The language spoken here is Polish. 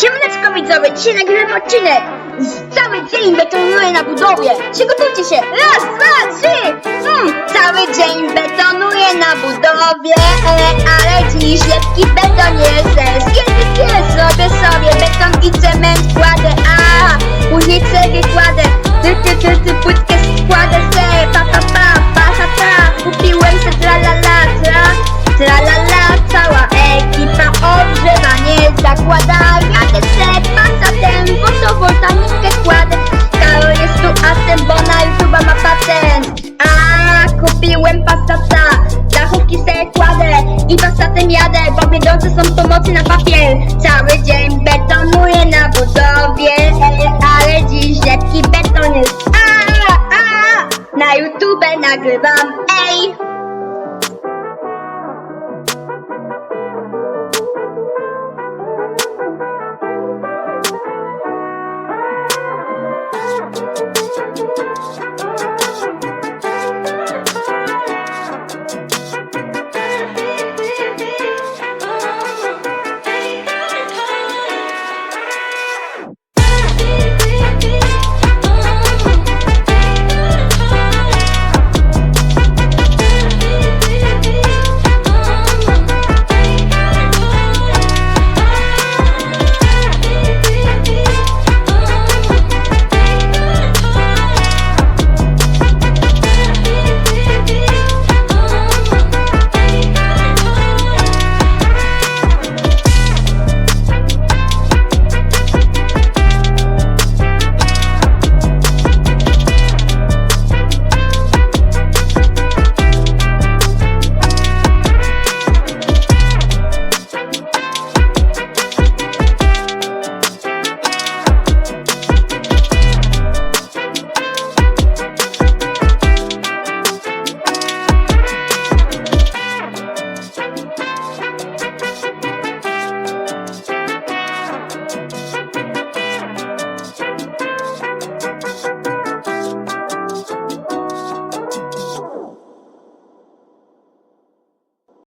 Siemaneczko widzowie, dzisiaj nagrywam odcinek. Cały dzień betonuję na budowie. Przygotujcie się, raz, dwa, trzy. Mm, Cały dzień betonuję na budowie e, Ale dziś lepki beton kupiłem pasata, dachówki se kładę I pasatem jadę, bo biedące są pomocy na papier. Cały dzień betonuję na budowie Ale dziś lepki beton jest A, a, na YouTube nagrywam,